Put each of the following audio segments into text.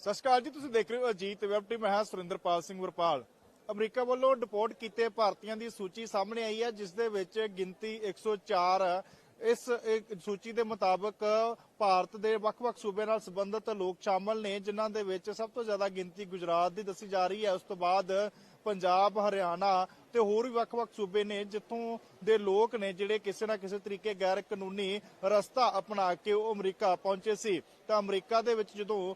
ਸਤਿ ਸ਼੍ਰੀ ਅਕਾਲ ਜੀ, ਤੁਸੀਂ ਦੇਖ ਰਹੇ ਹੋ ਅਜੀਤ ਵੈਬ ਟੀਮ ਮੈਂ ਹਾਂ ਸੁਰਿੰਦਰਪਾਲ ਸਿੰਘ ਵਰਪਾਲ ਅਮਰੀਕਾ ਵੱਲੋਂ ਡਿਪੋਰਟ ਕੀਤੇ ਭਾਰਤੀਆਂ ਦੀ ਸੂਚੀ ਸਾਹਮਣੇ ਆਈ ਹੈ, ਜਿਸ ਦੇ ਵਿੱਚ ਗਿਣਤੀ 104 ਹੈ। ਇਸ ਸੂਚੀ ਦੇ ਮੁਤਾਬਕ ਭਾਰਤ ਦੇ ਵੱਖ-ਵੱਖ ਸੂਬਿਆਂ ਨਾਲ ਸੰਬੰਧਿਤ ਲੋਕ ਸ਼ਾਮਲ ਨੇ, ਜਿਨ੍ਹਾਂ ਦੇ ਵਿੱਚ ਸਭ ਤੋਂ ਜ਼ਿਆਦਾ ਗਿਣਤੀ ਗੁਜਰਾਤ ਦੀ ਦੱਸੀ ਜਾ ਰਹੀ ਹੈ ਉਸ ਤੋਂ ਬਾਅਦ ਪੰਜਾਬ, ਹਰਿਆਣਾ ਤੇ ਹੋਰ ਵੀ ਵੱਖ-ਵੱਖ ਸੂਬੇ ਨੇ, ਜਿੱਥੋਂ ਦੇ ਲੋਕ ਨੇ ਜਿਹੜੇ ਕਿਸੇ ਨਾ ਕਿਸੇ ਤਰੀਕੇ ਗੈਰ ਕਾਨੂੰਨੀ ਰਸਤਾ ਅਪਣਾ ਕੇ ਉਹ ਅਮਰੀਕਾ ਪਹੁੰਚੇ ਸੀ। ਤਾਂ ਅਮਰੀਕਾ ਦੇ ਵਿੱਚ ਜਦੋਂ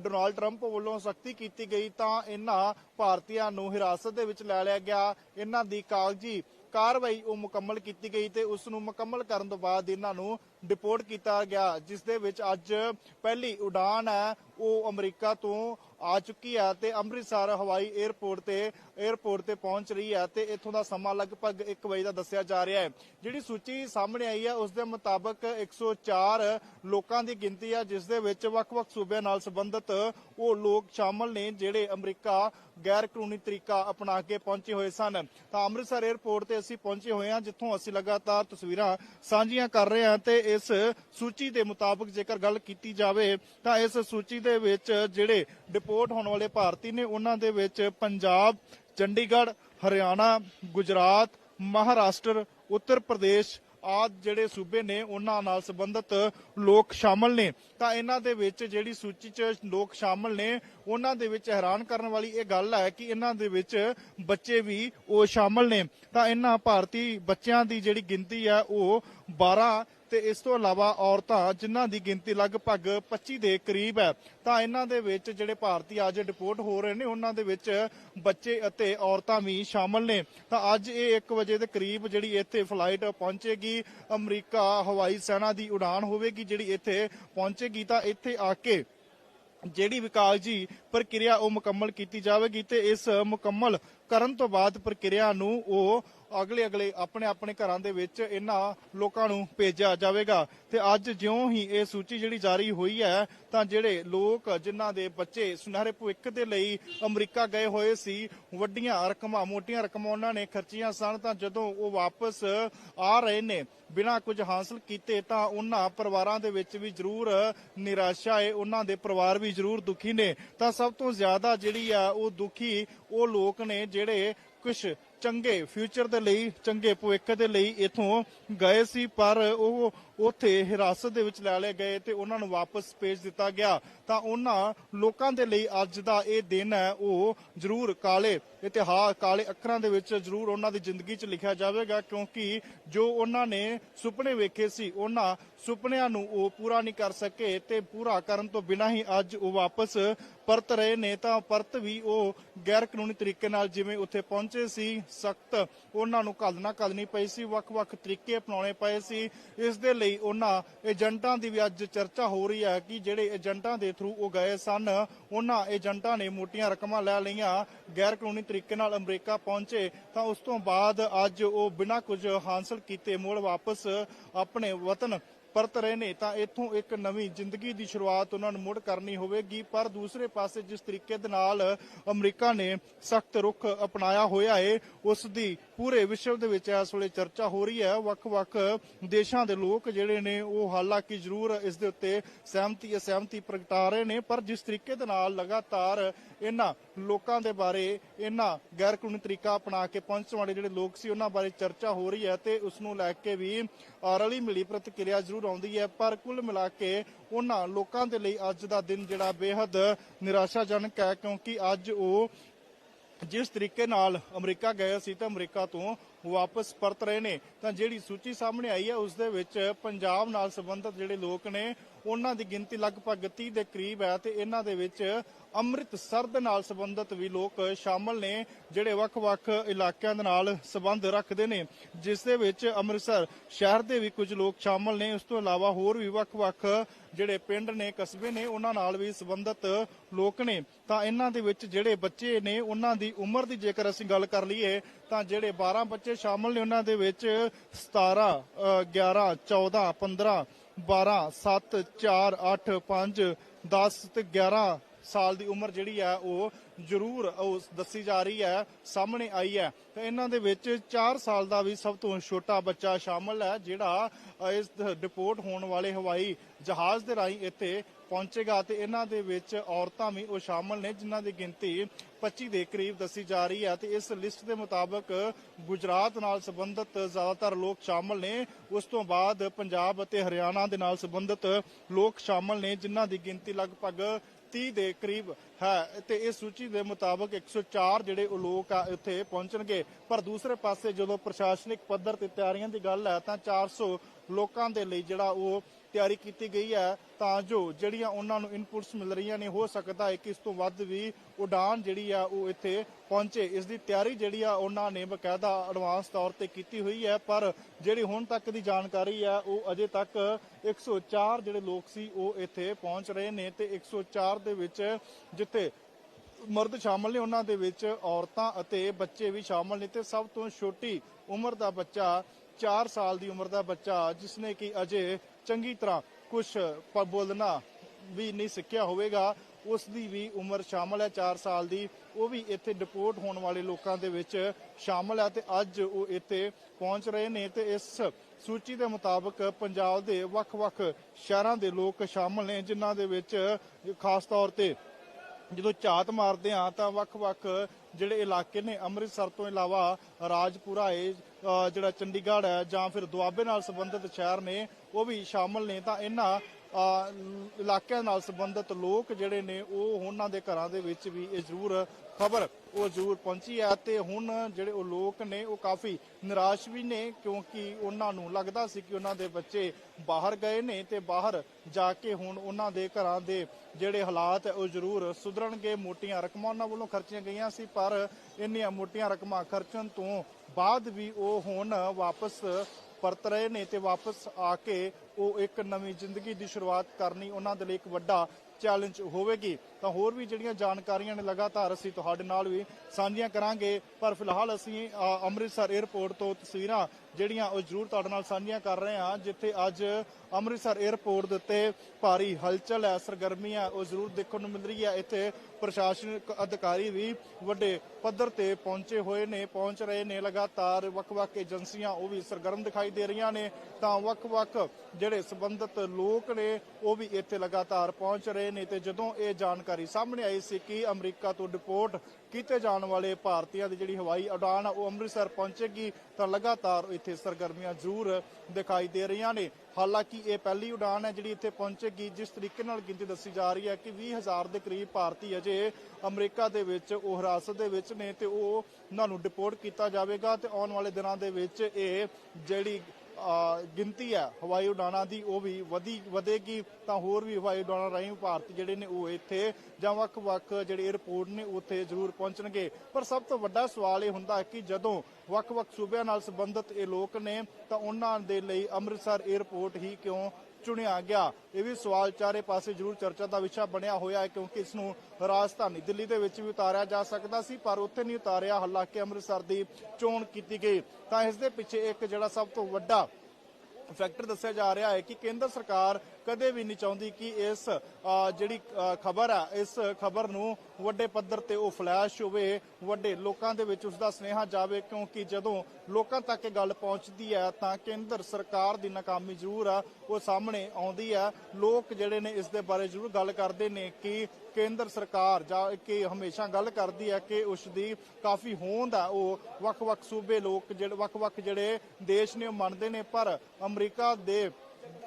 ਡੋਨਾਲਡ ਟਰੰਪ ਵੱਲੋਂ ਸਖਤੀ ਕੀਤੀ ਗਈ, ਤਾਂ ਇਹਨਾਂ ਭਾਰਤੀਆਂ ਨੂੰ ਹਿਰਾਸਤ ਦੇ ਵਿੱਚ ਲੈ ਲਿਆ ਗਿਆ। ਇਹਨਾਂ ਦੀ ਕਾਗਜ਼ੀ ਕਾਰਵਾਈ ਉਹ ਮੁਕੰਮਲ ਕੀਤੀ ਗਈ ਤੇ ਉਸ ਨੂੰ ਮੁਕੰਮਲ ਕਰਨ ਤੋਂ ਬਾਅਦ ਇਹਨਾਂ ਨੂੰ ਡਿਪੋਰਟ ਕੀਤਾ ਗਿਆ, ਜਿਸ ਦੇ ਵਿੱਚ ਅੱਜ ਪਹਿਲੀ ਉਡਾਨ ਹੈ, ਉਹ ਅਮਰੀਕਾ ਤੋਂ ਆ ਚੁੱਕੀ ਹੈ ਤੇ ਅੰਮ੍ਰਿਤਸਰ ਹਵਾਈ 에ਅਰਪੋਰਟ ਤੇ 에ਅਰਪੋਰਟ ਤੇ ਪਹੁੰਚ ਰਹੀ ਹੈ ਤੇ ਇੱਥੋਂ ਦਾ ਸਮਾਂ ਲਗਭਗ 1 ਵਜੇ ਦਾ ਦੱਸਿਆ ਜਾ ਰਿਹਾ ਹੈ। ਜਿਹੜੀ ਸੂਚੀ ਸਾਹਮਣੇ ਆਈ ਹੈ ਉਸ ਦੇ ਮੁਤਾਬਕ 104 ਲੋਕਾਂ ਦੀ ਗਿਣਤੀ ਹੈ ਜਿਸ ਦੇ ਵਿੱਚ ਵੱਖ-ਵੱਖ ਸੂਬਿਆਂ ਨਾਲ ਸੰਬੰਧਿਤ ਉਹ ਲੋਕ ਸ਼ਾਮਲ ਨੇ ਜਿਹੜੇ ਅਮਰੀਕਾ ਗੈਰ ਕਾਨੂੰਨੀ ਤਰੀਕਾ ਅਪਣਾ ਕੇ ਪਹੁੰਚੇ ਹੋਏ ਸਨ। ਤਾਂ ਅੰਮ੍ਰਿਤਸਰ 에ਅਰਪੋਰਟ ਤੇ ਅਸੀਂ ਪਹੁੰਚੇ ਹੋਏ ਹਾਂ, ਜਿੱਥੋਂ ਅਸੀਂ ਲਗਾਤਾਰ ਤਸਵੀਰਾਂ ਸਾਂਝੀਆਂ ਕਰ ਰਹੇ ਹਾਂ ਤੇ ਇਸ ਸੂਚੀ ਦੇ ਮੁਤਾਬਕ ਜੇਕਰ ਗੱਲ ਕੀਤੀ ਜਾਵੇ ਤਾਂ ਇਸ ਸੂਚੀ ਦੇ ਵਿੱਚ ਜਿਹੜੇ ਡਿਪੋਰਟ ਹੋਣ ਵਾਲੇ ਭਾਰਤੀ ਨੇ, ਉਹਨਾਂ ਦੇ ਵਿੱਚ ਪੰਜਾਬ, ਚੰਡੀਗੜ੍ਹ, ਹਰਿਆਣਾ, ਗੁਜਰਾਤ, ਮਹਾਰਾਸ਼ਟਰ, ਉੱਤਰ ਪ੍ਰਦੇਸ਼ ਆਦ ਜਿਹੜੇ ਸੂਬੇ ਨੇ, ਉਹਨਾਂ ਨਾਲ ਸੰਬੰਧਿਤ ਲੋਕ ਸ਼ਾਮਲ ਨੇ। ਤਾਂ ਇਹਨਾਂ ਦੇ ਵਿੱਚ ਜਿਹੜੀ ਸੂਚੀ 'ਚ ਲੋਕ ਸ਼ਾਮਲ ਨੇ, ਉਹਨਾਂ ਦੇ ਵਿੱਚ ਹੈਰਾਨ ਕਰਨ ਵਾਲੀ ਇਹ ਗੱਲ ਹੈ ਕਿ ਇਹਨਾਂ ਦੇ ਵਿੱਚ ਬੱਚੇ ਵੀ ਉਹ ਸ਼ਾਮਲ ਨੇ। ਤਾਂ ਇਹਨਾਂ ਭਾਰਤੀ ਬੱਚਿਆਂ ਦੀ ਜਿਹੜੀ ਗਿਣਤੀ ਹੈ, ਉਹ 12 ਤੇ ਇਸ ਤੋਂ ਇਲਾਵਾ ਔਰਤਾਂ ਜਿਨ੍ਹਾਂ ਦੀ ਗਿਣਤੀ ਲਗਭਗ 25 ਦੇ ਕਰੀਬ ਹੈ। ਤਾਂ ਇਹਨਾਂ ਦੇ ਵਿੱਚ ਜਿਹੜੇ ਭਾਰਤੀ ਅੱਜ ਡਿਪੋਰਟ ਹੋ ਰਹੇ ਨੇ, ਉਹਨਾਂ ਦੇ ਵਿੱਚ ਬੱਚੇ ਅਤੇ ਔਰਤਾਂ ਵੀ ਸ਼ਾਮਲ ਨੇ। ਤਾਂ ਅੱਜ ਇਹ 1 ਵਜੇ ਦੇ ਕਰੀਬ ਜਿਹੜੀ ਇੱਥੇ ਫਲਾਈਟ ਪਹੁੰਚੇਗੀ, ਅਮਰੀਕਾ ਹਵਾਈ ਸੈਨਾ ਦੀ ਉਡਾਨ ਹੋਵੇਗੀ ਜਿਹੜੀ ਇੱਥੇ ਪਹੁੰਚੇਗੀ। ਤਾਂ ਇੱਥੇ ਆ ਕੇ ਜਿਹੜੀ ਵਿਕਾਸਜੀ ਪ੍ਰਕਿਰਿਆ ਉਹ ਮੁਕੰਮਲ ਕੀਤੀ ਜਾਵੇਗੀ ਤੇ ਇਸ ਮੁਕੰਮਲ ਕਰਨ ਤੋਂ ਬਾਅਦ ਪ੍ਰਕਿਰਿਆ ਨੂੰ ਉਹ ਅਗਲੇ ਅਗਲੇ ਆਪਣੇ ਆਪਣੇ ਘਰਾਂ ਦੇ ਵਿੱਚ ਇਹਨਾਂ ਲੋਕਾਂ ਨੂੰ ਭੇਜਿਆ ਜਾਵੇਗਾ। ਤੇ ਅੱਜ ਜਿਉਂ ਹੀ ਇਹ ਸੂਚੀ ਜਿਹੜੀ ਜਾਰੀ ਹੋਈ ਹੈ, ਤਾਂ ਜਿਹੜੇ ਲੋਕ ਜਿਨ੍ਹਾਂ ਦੇ ਬੱਚੇ ਸੁਨਹਿਰੇ ਭਵਿੱਖ ਦੇ ਲਈ ਅਮਰੀਕਾ ਗਏ ਹੋਏ ਸੀ, ਵੱਡੀਆਂ ਰਕਮਾਂ, ਮੋਟੀਆਂ ਰਕਮਾਂ ਉਹਨਾਂ ਨੇ ਖਰਚੀਆਂ ਸਨ, ਤਾਂ ਜਦੋਂ ਉਹ ਵਾਪਸ ਆ ਰਹੇ ਨੇ, ਬਿਨਾਂ ਕੁਝ ਹਾਸਲ ਕੀਤੇ, ਤਾਂ ਉਹਨਾਂ ਪਰਿਵਾਰਾਂ ਦੇ ਵਿੱਚ ਵੀ ਜ਼ਰੂਰ ਨਿਰਾਸ਼ਾ ਹੈ ਉਹਨਾਂ ਦੇ ਪਰਿਵਾਰ ਵੀ ਜ਼ਰੂਰ ਦੁਖੀ ਨੇ। ਤਾਂ ਸਭ ਤੋਂ ਜ਼ਿਆਦਾ ਜਿਹੜੀ ਆ ਉਹ ਦੁਖੀ ਉਹ ਲੋਕ ਨੇ ਜਿਹੜੇ ਕੁਝ ਚੰਗੇ ਫਿਊਚਰ ਦੇ ਲਈ, ਚੰਗੇ ਭਵਿੱਖ ਦੇ ਲਈ ਇਥੋਂ ਗਏ ਸੀ, ਪਰ ਉਹ ਉੱਥੇ ਹਿਰਾਸਤ ਦੇ ਵਿੱਚ ਲੈ ਲਏ ਗਏ ਤੇ ਉਹਨਾਂ ਨੂੰ ਵਾਪਸ ਭੇਜ ਦਿੱਤਾ ਗਿਆ। ਤਾਂ ਉਹਨਾਂ ਲੋਕਾਂ ਦੇ ਲਈ ਅੱਜ ਦਾ ਇਹ ਦਿਨ ਹੈ, ਉਹ ਜ਼ਰੂਰ ਕਾਲੇ ਇਤਿਹਾਸ, ਕਾਲੇ ਅੱਖਰਾਂ ਦੇ ਵਿੱਚ ਜ਼ਰੂਰ ਉਹਨਾਂ ਦੀ ਜ਼ਿੰਦਗੀ 'ਚ ਲਿਖਿਆ ਜਾਵੇਗਾ, ਕਿਉਂਕਿ ਜੋ ਉਹਨਾਂ ਨੇ ਸੁਪਨੇ ਵੇਖੇ ਸੀ, ਉਹਨਾਂ ਸੁਪਨਿਆਂ ਨੂੰ ਉਹ ਪੂਰਾ ਨਹੀਂ ਕਰ ਸਕੇ ਤੇ ਪੂਰਾ ਕਰਨ ਤੋਂ ਬਿਨਾਂ ਹੀ ਅੱਜ ਉਹ ਵਾਪਸ ਪਰਤ ਰਹੇ ਨੇ। ਤਾਂ ਪਰਤ ਵੀ ਉਹ ਗੈਰ ਕਾਨੂੰਨੀ ਤਰੀਕੇ ਨਾਲ ਜਿਵੇਂ ਉੱਥੇ ਪਹੁੰਚ ਸੀ, ਸਖਤ ਉਹਨਾਂ ਨੂੰ ਘੱਲਣਾ ਘੱਲਣੀ ਪਈ ਸੀ, ਵੱਖ-ਵੱਖ ਤਰੀਕੇ ਅਪਣਾਉਣੇ ਪਏ ਸੀ। ਇਸ ਦੇ ਲਈ ਉਹਨਾਂ ਏਜੰਟਾਂ ਦੀ ਵੀ ਅੱਜ ਚਰਚਾ ਹੋ ਰਹੀ ਹੈ ਕਿ ਜਿਹੜੇ ਏਜੰਟਾਂ ਦੇ ਥਰੂ ਉਹ ਗਏ ਸਨ, ਉਹਨਾਂ ਏਜੰਟਾਂ ਨੇ ਮੋਟੀਆਂ ਰਕਮਾਂ ਲੈ ਲਈਆਂ ਗੈਰ ਕਾਨੂੰਨੀ ਤਰੀਕੇ ਨਾਲ ਅਮਰੀਕਾ ਪਹੁੰਚੇ, ਤਾਂ ਉਸ ਤੋਂ ਬਾਅਦ ਅੱਜ ਉਹ ਬਿਨਾਂ ਕੁਝ ਹਾਸਲ ਕੀਤੇ ਮੁੜ ਵਾਪਸ ਆਪਣੇ ਵਤਨ ਪਰਤ ਰਹੇ ਨੇ, ਤਾਂ ਇੱਥੋਂ ਇੱਕ ਨਵੀਂ ਜ਼ਿੰਦਗੀ ਦੀ ਸ਼ੁਰੂਆਤ ਉਹਨਾਂ ਨੂੰ ਮੁੜ ਕਰਨੀ ਹੋਵੇਗੀ। ਪਰ ਦੂਸਰੇ ਪਾਸੇ ਜਿਸ ਤਰੀਕੇ ਦੇ ਨਾਲ ਅਮਰੀਕਾ ਨੇ ਸਖਤ ਰੁਖ ਅਪਣਾਇਆ ਹੋਇਆ ਹੈ ਉਸ ਦੀ ਪੂਰੇ ਵਿਸ਼ਵ ਦੇ ਵਿੱਚ ਇਸ ਵੇਲੇ ਚਰਚਾ ਹੋ ਰਹੀ ਹੈ। ਵੱਖ-ਵੱਖ ਦੇਸ਼ਾਂ ਦੇ ਲੋਕ ਜਿਹੜੇ ਨੇ, ਉਹ ਹਾਲਾਂਕਿ ਜ਼ਰੂਰ ਇਸ ਦੇ ਉੱਤੇ ਸਹਿਮਤੀ ਅਸਹਿਮਤੀ ਪ੍ਰਗਟਾ ਰਹੇ ਨੇ, ਪਰ ਜਿਸ ਤਰੀਕੇ ਦੇ ਨਾਲ ਲਗਾਤਾਰ ਇਹਨਾਂ ਲੋਕਾਂ ਦੇ ਬਾਰੇ, ਇਹਨਾਂ ਗੈਰ ਕਾਨੂੰਨੀ ਤਰੀਕਾ ਅਪਣਾ ਕੇ ਪਹੁੰਚਣ ਵਾਲੇ ਜਿਹੜੇ ਲੋਕ ਸੀ, ਉਹਨਾਂ ਬਾਰੇ ਚਰਚਾ ਹੋ ਰਹੀ ਹੈ ਤੇ ਉਸ ਨੂੰ ਲੈ ਕੇ ਵੀ ਰਲੀ ਮਿਲੀ ਪ੍ਰਤੀਕਿਰਿਆ ਜ਼ਰੂਰ ਆਉਂਦੀ ਹੈ। ਪਰ ਕੁੱਲ ਮਿਲਾ ਕੇ ਉਹਨਾਂ ਲੋਕਾਂ ਦੇ ਲਈ ਅੱਜ ਦਾ ਦਿਨ ਜਿਹੜਾ ਬੇहद ਨਿਰਾਸ਼ਾਜਨਕ ਹੈ, ਕਿਉਂਕਿ ਅੱਜ ਉਹ ਜਿਸ ਤਰੀਕੇ ਨਾਲ ਅਮਰੀਕਾ ਗਏ ਸੀ ਤਾਂ ਅਮਰੀਕਾ ਤੋਂ ਵਾਪਸ ਪਰਤ ਰਹੇ ਨੇ, ਤਾਂ ਜਿਹੜੀ ਸੂਚੀ ਸਾਹਮਣੇ ਆਈ ਹੈ, ਉਸ ਦੇ ਵਿੱਚ ਪੰਜਾਬ ਨਾਲ ਸੰਬੰਧਿਤ ਜਿਹੜੇ ਲੋਕ ਨੇ, ਉਹਨਾਂ ਦੀ ਗਿਣਤੀ ਲਗਭਗ 30 ਦੇ ਕਰੀਬ ਹੈ, ਤੇ ਇਹਨਾਂ ਦੇ ਵਿੱਚ ਅੰਮ੍ਰਿਤਸਰ ਦੇ ਨਾਲ ਸੰਬੰਧਿਤ ਵੀ ਲੋਕ ਸ਼ਾਮਲ ਨੇ, ਜਿਹੜੇ ਵੱਖ-ਵੱਖ ਇਲਾਕਿਆਂ ਦੇ ਨਾਲ ਸੰਬੰਧ ਰੱਖਦੇ ਨੇ, ਜਿਸ ਦੇ ਵਿੱਚ ਅੰਮ੍ਰਿਤਸਰ ਸ਼ਹਿਰ ਦੇ ਵੀ ਕੁਝ ਲੋਕ ਸ਼ਾਮਲ ਨੇ, ਉਸ ਤੋਂ ਇਲਾਵਾ ਹੋਰ ਵੀ ਵੱਖ-ਵੱਖ ਜਿਹੜੇ ਪਿੰਡ ਨੇ, ਕਸਬੇ ਨੇ, ਉਹਨਾਂ ਨਾਲ ਵੀ ਸੰਬੰਧਿਤ ਲੋਕ ਨੇ। ਤਾਂ ਇਹਨਾਂ ਦੇ ਵਿੱਚ ਜਿਹੜੇ ਬੱਚੇ ਨੇ, ਉਹਨਾਂ ਦੀ ਉਮਰ ਦੀ ਜੇਕਰ ਅਸੀਂ ਗੱਲ ਕਰ ਲਈਏ ਤਾਂ ਜਿਹੜੇ 12 ਬੱਚੇ ਸ਼ਾਮਲ ਨੇ ਉਹਨਾਂ ਦੇ ਵਿੱਚ 17 ਅ, 11 14 15 12 7 4 8 5 10 ਤੇ 11 ਸਾਲ ਦੀ ਉਮਰ ਜਿਹੜੀ ਹੈ ਉਹ ਜ਼ਰੂਰ ਉਸ ਦੱਸੀ ਜਾ ਰਹੀ ਹੈ ਸਾਹਮਣੇ ਆਈ ਹੈ। ਤੇ ਇਹਨਾਂ ਦੇ ਵਿੱਚ 4 ਸਾਲ ਦਾ ਵੀ ਸਭ ਤੋਂ ਛੋਟਾ ਬੱਚਾ ਸ਼ਾਮਲ ਹੈ ਜਿਹੜਾ ਇਸ ਡਿਪੋਰਟ ਹੋਣ ਵਾਲੇ ਹਵਾਈ ਜਹਾਜ਼ ਦੇ ਰਾਹੀਂ ਇੱਥੇ ਪਹੁੰਚੇਗਾ ਤੇ ਇਹਨਾਂ ਦੇ ਵਿੱਚ ਔਰਤਾਂ ਵੀ ਉਹ ਸ਼ਾਮਲ ਨੇ, ਜਿਨ੍ਹਾਂ ਦੀ ਗਿਣਤੀ 25 ਦੇ ਕਰੀਬ ਦੱਸੀ ਜਾ ਰਹੀ ਹੈ ਤੇ ਇਸ ਲਿਸਟ ਦੇ ਮੁਤਾਬਕ ਗੁਜਰਾਤ ਨਾਲ ਸੰਬੰਧਿਤ ਜ਼ਿਆਦਾਤਰ ਲੋਕ ਸ਼ਾਮਲ ਨੇ। ਉਸ ਤੋਂ ਬਾਅਦ ਪੰਜਾਬ ਅਤੇ ਹਰਿਆਣਾ ਦੇ ਨਾਲ ਸੰਬੰਧਿਤ ਲੋਕ ਸ਼ਾਮਲ ਨੇ, ਜਿਨ੍ਹਾਂ ਦੀ ਗਿਣਤੀ ਲਗਭਗ 30 ਦੇ ਕਰੀਬ ਹੈ ਤੇ ਇਸ ਸੂਚੀ ਦੇ ਮੁਤਾਬਕ 104 ਜਿਹੜੇ ਉਹ ਲੋਕ ਆ, ਇੱਥੇ ਪਹੁੰਚਣਗੇ। ਪਰ ਦੂਸਰੇ ਪਾਸੇ ਜਦੋਂ ਪ੍ਰਸ਼ਾਸਨਿਕ ਪੱਧਰ ਤੇ ਤਿਆਰੀਆਂ ਦੀ ਗੱਲ ਹੈ ਤਾਂ 400 ਲੋਕਾਂ ਦੇ ਲਈ ਜਿਹੜਾ ਉਹ ਤਿਆਰੀ ਕੀਤੀ ਗਈ ਹੈ, ਤਾਂ ਜੋ ਜਿਹੜੀਆਂ ਉਹਨਾਂ ਨੂੰ ਇਨਪੁਟਸ ਮਿਲ ਰਹੀਆਂ ਨੇ, ਹੋ ਸਕਦਾ ਹੈ ਕਿ ਇਸ ਤੋਂ ਵੱਧ ਵੀ ਉਡਾਨ ਜਿਹੜੀ ਆ ਉਹ ਇੱਥੇ ਪਹੁੰਚੇ। ਇਸ ਦੀ ਤਿਆਰੀ ਜਿਹੜੀ ਆ ਉਹਨਾਂ ਨੇ ਬਕਾਇਦਾ ਐਡਵਾਂਸ ਤੌਰ ਤੇ ਕੀਤੀ ਹੋਈ ਹੈ, ਪਰ ਜਿਹੜੀ ਹੁਣ ਤੱਕ ਦੀ ਜਾਣਕਾਰੀ ਆ, ਉਹ ਅਜੇ ਤੱਕ 104 ਜਿਹੜੇ ਲੋਕ ਸੀ, ਉਹ ਇੱਥੇ ਪਹੁੰਚ ਰਹੇ ਨੇ ਤੇ 104 ਦੇ ਵਿੱਚ ਜਿੱਥੇ ਮਰਦ ਸ਼ਾਮਲ ਨੇ ਉਹਨਾਂ ਦੇ ਵਿੱਚ ਔਰਤਾਂ ਅਤੇ ਬੱਚੇ ਵੀ ਸ਼ਾਮਲ ਨੇ ਤੇ ਸਭ ਤੋਂ ਛੋਟੀ ਉਮਰ ਦਾ ਬੱਚਾ 4 ਸਾਲ ਦੀ ਉਮਰ ਦਾ ਬੱਚਾ, ਜਿਸਨੇ ਕਿ ਅਜੇ ਚੰਗੀ ਤਰ੍ਹਾਂ ਕੁਝ ਬੋਲਣਾ ਵੀ ਨਹੀਂ ਸਿੱਖਿਆ ਹੋਵੇਗਾ ਉਸ ਦੀ ਵੀ ਉਮਰ ਸ਼ਾਮਲ ਹੈ 4 ਸਾਲ ਦੀ। ਉਹ ਵੀ ਇੱਥੇ ਡਿਪੋਰਟ ਹੋਣ ਵਾਲੇ ਲੋਕਾਂ ਦੇ ਵਿੱਚ ਸ਼ਾਮਲ ਹੈ ਤੇ ਅੱਜ ਉਹ ਇੱਥੇ ਪਹੁੰਚ ਰਹੇ ਨੇ ਤੇ ਇਸ ਸੂਚੀ ਦੇ ਮੁਤਾਬਕ ਪੰਜਾਬ ਦੇ ਵੱਖ-ਵੱਖ ਸ਼ਹਿਰਾਂ ਦੇ ਲੋਕ ਸ਼ਾਮਲ ਨੇ, ਜਿਨ੍ਹਾਂ ਦੇ ਵਿੱਚ ਖਾਸ ਤੌਰ ਤੇ ਜਦੋਂ ਝਾਤ ਮਾਰਦੇ ਹਾਂ ਤਾਂ ਵੱਖ-ਵੱਖ ਜਿਹੜੇ ਇਲਾਕੇ ਨੇ ਅੰਮ੍ਰਿਤਸਰ ਤੋਂ ਇਲਾਵਾ ਰਾਜਪੁਰਾ ਏ ਜਿਹੜਾ ਚੰਡੀਗੜ੍ਹ ਹੈ ਜਾਂ ਫਿਰ ਦੁਆਬੇ ਨਾਲ ਸੰਬੰਧਿਤ ਸ਼ਹਿਰ ਨੇ, ਉਹ ਵੀ ਸ਼ਾਮਲ ਨੇ ਤਾਂ ਇਹਨਾਂ ਇਲਾਕਿਆਂ ਨਾਲ ਸੰਬੰਧਿਤ ਲੋਕ ਜਿਹੜੇ ਨੇ ਉਹ ਉਹਨਾਂ ਦੇ ਘਰਾਂ ਦੇ ਵਿੱਚ ਵੀ ਇਹ ਜ਼ਰੂਰ ਖਬਰ ਉਹ ਜ਼ਰੂਰ ਪਹੁੰਚੀ ਹੈ ਤੇ ਹੁਣ ਜਿਹੜੇ ਉਹ ਲੋਕ ਨੇ ਉਹ ਕਾਫੀ ਨਿਰਾਸ਼ ਵੀ ਨੇ ਕਿਉਂਕਿ ਉਹਨਾਂ ਨੂੰ ਲੱਗਦਾ ਸੀ ਕਿ ਉਹਨਾਂ ਦੇ ਬੱਚੇ ਬਾਹਰ ਗਏ ਨੇ ਤੇ ਬਾਹਰ ਜਾ ਕੇ ਹੁਣ ਉਹਨਾਂ ਦੇ ਘਰਾਂ ਦੇ ਜਿਹੜੇ ਹਾਲਾਤ ਉਹ ਜ਼ਰੂਰ ਸੁਧਰਨਗੇ। ਮੋਟੀਆਂ ਰਕਮਾਂ ਉਹਨਾਂ ਵੱਲੋਂ ਖਰਚੀਆਂ ਗਈਆਂ ਸੀ, ਪਰ ਇੰਨੀਆਂ ਮੋਟੀਆਂ ਰਕਮਾਂ ਖਰਚਣ ਤੋਂ ਬਾਅਦ ਵੀ ਉਹ ਹੁਣ ਵਾਪਸ ਪਰਤ ਰਹੇ ਨੇ ਤੇ ਵਾਪਸ ਆ ਕੇ ਉਹ ਇੱਕ ਨਵੀਂ ਜ਼ਿੰਦਗੀ ਦੀ ਸ਼ੁਰੂਆਤ ਕਰਨੀ ਉਹਨਾਂ ਦੇ ਲਈ ਇੱਕ ਵੱਡਾ ਚੈਲੰਜ ਹੋਵੇਗੀ, ਤਾਂ ਹੋਰ ਵੀ ਜਿਹੜੀਆਂ ਜਾਣਕਾਰੀਆਂ ਨੇ ਲਗਾਤਾਰ ਅਸੀਂ ਤੁਹਾਡੇ ਨਾਲ ਵੀ ਸਾਂਝੀਆਂ ਕਰਾਂਗੇ। ਪਰ ਫਿਲਹਾਲ ਅਸੀਂ ਅੰਮ੍ਰਿਤਸਰ 에ਅਰਪੋਰਟ ਤੋਂ ਤਸਵੀਰਾਂ ਜਿਹੜੀਆਂ ਉਹ ਜ਼ਰੂਰ ਤੁਹਾਡੇ ਨਾਲ ਸਾਂਝੀਆਂ ਕਰ ਰਹੇ ਹਾਂ, ਜਿੱਥੇ ਅੱਜ ਅੰਮ੍ਰਿਤਸਰ 에ਅਰਪੋਰਟ ਦੇ ਉੱਤੇ ਭਾਰੀ ਹਲਚਲ ਹੈ, ਸਰਗਰਮੀ ਹੈ, ਉਹ ਜ਼ਰੂਰ ਦੇਖਣ ਨੂੰ ਮਿਲ ਰਹੀ ਹੈ। ਇੱਥੇ ਪ੍ਰਸ਼ਾਸਨਿਕ ਅਧਿਕਾਰੀ ਵੀ ਵੱਡੇ ਪੱਧਰ ਤੇ ਪਹੁੰਚੇ ਹੋਏ ਨੇ, ਪਹੁੰਚ ਰਹੇ ਨੇ ਲਗਾਤਾਰ। ਵੱਖ-ਵੱਖ ਏਜੰਸੀਆਂ ਉਹ ਵੀ ਸਰਗਰਮ ਦਿਖਾਈ ਦੇ ਰਹੀਆਂ ਨੇ। ਤਾਂ ਵੱਖ-ਵੱਖ ਜਿਹੜੇ ਸੰਬੰਧਿਤ ਲੋਕ ਨੇ, ਉਹ ਵੀ ਇੱਥੇ ਲਗਾਤਾਰ ਪਹੁੰਚ ਰਹੇ ਨੇ। ਤੇ ਜਦੋਂ ਇਹ ਜਾਣਕਾਰੀ ਸਾਹਮਣੇ ਆਈ ਸੀ ਕਿ ਅਮਰੀਕਾ ਤੋਂ ਡਿਪੋਰਟ ਕੀਤੇ ਜਾਣ ਵਾਲੇ ਭਾਰਤੀਆਂ ਦੀ ਜਿਹੜੀ ਹਵਾਈ ਉਡਾਨ ਆ, ਉਹ ਅੰਮ੍ਰਿਤਸਰ ਪਹੁੰਚੇਗੀ, ਤਾਂ ਲਗਾਤਾਰ ਇੱਥੇ ਸਰਗਰਮੀਆਂ ਜ਼ਰੂਰ ਦਿਖਾਈ ਦੇ ਰਹੀਆਂ ਨੇ। ਹਾਲਾਂਕਿ ਇਹ ਪਹਿਲੀ ਉਡਾਨ ਹੈ ਜਿਹੜੀ ਇੱਥੇ ਪਹੁੰਚੇਗੀ, ਜਿਸ ਤਰੀਕੇ ਨਾਲ ਗਿਣਤੀ ਦੱਸੀ ਜਾ ਰਹੀ ਹੈ ਕਿ 20000 ਦੇ ਕਰੀਬ ਭਾਰਤੀ ਅਜੇ ਅਮਰੀਕਾ ਦੇ ਵਿੱਚ ਉਹ ਹਿਰਾਸਤ ਦੇ ਵਿੱਚ ਨੇ ਤੇ ਉਹ ਉਹਨਾਂ ਨੂੰ ਡਿਪੋਰਟ ਕੀਤਾ ਜਾਵੇਗਾ ਤੇ ਆਉਣ ਵਾਲੇ ਦਿਨਾਂ ਦੇ ਵਿੱਚ ਇਹ ਜਿਹੜੀ ਗਿਣਤੀ ਹੈ ਹਵਾਈ ਉਡਾਨਾਂ ਦੀ, ਉਹ ਵੀ ਵਧੀ, ਵਧੇਗੀ ਤਾਂ ਹੋਰ ਵੀ ਹਵਾਈ ਉਡਾਣਾਂ ਰਾਹੀਂ ਭਾਰਤੀ ਜਿਹੜੇ ਨੇ ਉਹ ਇੱਥੇ ਜਾਂ ਵੱਖ-ਵੱਖ ਜਿਹੜੇ 에ਅਰਪੋਰਟ ਨੇ, ਉੱਥੇ ਜ਼ਰੂਰ ਪਹੁੰਚਣਗੇ। ਪਰ ਸਭ ਤੋਂ ਵੱਡਾ ਸਵਾਲ ਇਹ ਹੁੰਦਾ ਹੈ ਕਿ ਜਦੋਂ ਵੱਖ-ਵੱਖ ਸੂਬਿਆਂ ਨਾਲ ਸੰਬੰਧਿਤ ਇਹ ਲੋਕ ਨੇ, ਤਾਂ ਉਹਨਾਂ ਦੇ ਲਈ ਅੰਮ੍ਰਿਤਸਰ 에ਅਰਪੋਰਟ ਹੀ ਕਿਉਂ ਚੁਣਿਆ ਗਿਆ। ਇਹ ਵੀ ਸਵਾਲ ਚਾਰੇ ਪਾਸੇ ਜ਼ਰੂਰ ਚਰਚਾ ਦਾ ਵਿਸ਼ਾ ਬਣਿਆ ਹੋਇਆ ਹੈ ਕਿਉਂਕਿ ਇਸ ਨੂੰ ਰਾਜਧਾਨੀ ਦਿੱਲੀ ਦੇ ਵਿੱਚ ਵੀ ਉਤਾਰਿਆ ਜਾ ਸਕਦਾ ਸੀ, ਪਰ ਉੱਥੇ ਨਹੀਂ ਉਤਾਰਿਆ। ਹਾਲਾਂਕਿ ਅੰਮ੍ਰਿਤਸਰ ਦੀ ਚੋਣ ਕੀਤੀ ਗਈ, ਤਾਂ ਇਸ ਦੇ ਪਿੱਛੇ ਇੱਕ ਜਿਹੜਾ ਸਭ ਤੋਂ ਵੱਡਾ ਫੈਕਟਰ ਦੱਸਿਆ ਜਾ ਰਿਹਾ ਹੈ ਕਿ ਕੇਂਦਰ ਸਰਕਾਰ ਕਦੇ ਵੀ ਨਹੀਂ ਚਾਹੁੰਦੀ ਕਿ ਇਸ ਜਿਹੜੀ ਖਬਰ ਆ, ਇਸ ਖਬਰ ਨੂੰ ਵੱਡੇ ਪੱਧਰ ਤੇ ਉਹ ਫਲੈਸ਼ ਹੋਵੇ, ਵੱਡੇ ਲੋਕਾਂ ਦੇ ਵਿੱਚ ਉਸ ਦਾ ਸਨੇਹਾ ਜਾਵੇ, ਕਿਉਂਕਿ ਜਦੋਂ ਲੋਕਾਂ ਤੱਕ ਇਹ ਗੱਲ ਪਹੁੰਚਦੀ ਹੈ, ਤਾਂ ਕੇਂਦਰ ਸਰਕਾਰ ਦੀ ਨਾਕਾਮੀ ਜ਼ਰੂਰ ਆ, ਉਹ ਸਾਹਮਣੇ ਆਉਂਦੀ ਹੈ ਲੋਕ ਜਿਹੜੇ ਨੇ ਇਸ ਦੇ ਬਾਰੇ ਜ਼ਰੂਰ ਗੱਲ ਕਰਦੇ ਨੇ ਕਿ ਕੇਂਦਰ ਸਰਕਾਰ ਜਾਂ ਕਿ ਹਮੇਸ਼ਾ ਗੱਲ ਕਰਦੀ ਹੈ ਕਿ ਉਸ ਦੀ ਕਾਫੀ ਹੋਂਦ ਆ, ਉਹ ਵੱਖ-ਵੱਖ ਸੂਬੇ ਲੋਕ ਜਿਹੜੇ, ਵੱਖ-ਵੱਖ ਜਿਹੜੇ ਦੇਸ਼ ਨੇ ਉਹ ਮੰਨਦੇ ਨੇ, ਪਰ ਅਮਰੀਕਾ ਦੇ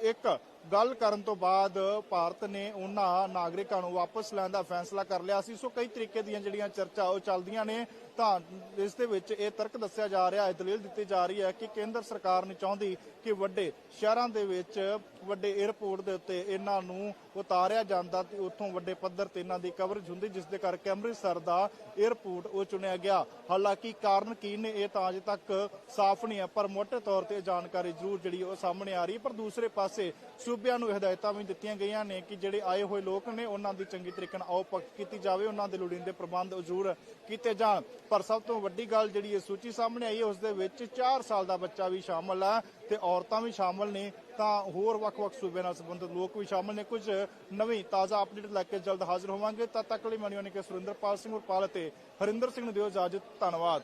ਇੱਕ ਗੱਲ ਕਰਨ ਤੋਂ ਬਾਅਦ ਭਾਰਤ ਨੇ ਉਹਨਾਂ ਨਾਗਰਿਕਾਂ ਨੂੰ ਵਾਪਸ ਲੈਣ ਦਾ ਫੈਸਲਾ ਕਰ ਲਿਆ ਸੀ। ਸੋ ਕਈ ਤਰੀਕੇ ਦੀਆਂ ਜਿਹੜੀਆਂ ਚਰਚਾ ਉਹ ਚੱਲਦੀਆਂ ਨੇ। ਤਾਂ ਇਸ ਦੇ ਵਿੱਚ ਇਹ ਤਰਕ ਦੱਸਿਆ ਜਾ ਰਿਹਾ ਹੈ, ਦਲੀਲ ਦਿੱਤੀ ਜਾ ਰਹੀ ਹੈ ਕਿ ਕੇਂਦਰ ਸਰਕਾਰ ਨਹੀਂ ਚਾਹੁੰਦੀ ਕਿ ਵੱਡੇ ਸ਼ਹਿਰਾਂ ਦੇ ਵਿੱਚ ਵੱਡੇ 에ਅਰਪੋਰਟ ਦੇ ਉੱਤੇ ਇਹਨਾਂ ਨੂੰ ਉਤਾਰਿਆ ਜਾਂਦਾ ਤੇ ਉੱਥੋਂ ਵੱਡੇ ਪੱਧਰ ਤੇ ਇਹਨਾਂ ਦੀ ਕਵਰੇਜ ਹੁੰਦੀ, ਜਿਸ ਦੇ ਕਰਕੇ ਅੰਮ੍ਰਿਤਸਰ ਦਾ 에ਅਰਪੋਰਟ ਉਹ ਚੁਣਿਆ ਗਿਆ। ਹਾਲਾਂਕਿ ਕਾਰਨ ਕੀ ਨੇ ਇਹ ਤਾਂ ਅਜੇ ਤੱਕ ਸਾਫ਼ ਨਹੀਂ ਹੈ, ਪਰ ਮੋਟੇ ਤੌਰ ਤੇ ਜਾਣਕਾਰੀ ਜ਼ਰੂਰ ਜਿਹੜੀ ਉਹ ਸਾਹਮਣੇ ਆ ਰਹੀ ਪਰ ਦੂਸਰੇ ਪਾਸੇ ਸੂਬਿਆਂ ਨੂੰ ਹਦਾਇਤਾਂ ਵੀ ਦਿੱਤੀਆਂ ਗਈਆਂ ਨੇ ਕਿ ਜਿਹੜੇ ਆਏ ਹੋਏ ਲੋਕ ਨੇ, ਉਹਨਾਂ ਦੀ ਚੰਗੀ ਤਰੀਕੇ ਨਾਲ ਆਓ ਪੱਕ ਕੀਤੀ ਜਾਵੇ, ਉਹਨਾਂ ਦੇ ਲੋੜੀਂਦੇ ਪ੍ਰਬੰਧ ਜ਼ਰੂਰ ਕੀਤੇ ਜਾਣ। ਪਰ ਸਭ ਤੋਂ ਵੱਡੀ ਗੱਲ ਜਿਹੜੀ ਇਹ ਸੂਚੀ ਸਾਹਮਣੇ ਆਈ ਹੈ, ਉਸ ਦੇ ਵਿੱਚ 4 ਸਾਲ ਦਾ ਬੱਚਾ ਵੀ ਸ਼ਾਮਲ ਹੈ ਤੇ ਔਰਤਾਂ ਵੀ ਸ਼ਾਮਲ ਨੇ, ਤਾਂ ਹੋਰ ਵੱਖ-ਵੱਖ ਸੂਬਿਆਂ ਨਾਲ ਸੰਬੰਧਿਤ ਲੋਕ ਵੀ ਸ਼ਾਮਲ ਨੇ। ਕੁਝ ਨਵੀਂ ਤਾਜ਼ਾ ਅਪਡੇਟ ਲੈ ਕੇ ਜਲਦ ਹਾਜ਼ਰ ਹੋਵਾਂਗੇ। ਤਦ ਤੱਕ ਲਈ ਮਣੀਓ ਨੇ ਕਿ ਸੁਰਿੰਦਰਪਾਲ ਸਿੰਘ ਉਰਪਾਲ ਅਤੇ ਹਰਿੰਦਰ ਸਿੰਘ ਨੂੰ ਦਿਓ ਇਜਾਜ਼ਤ। ਧੰਨਵਾਦ।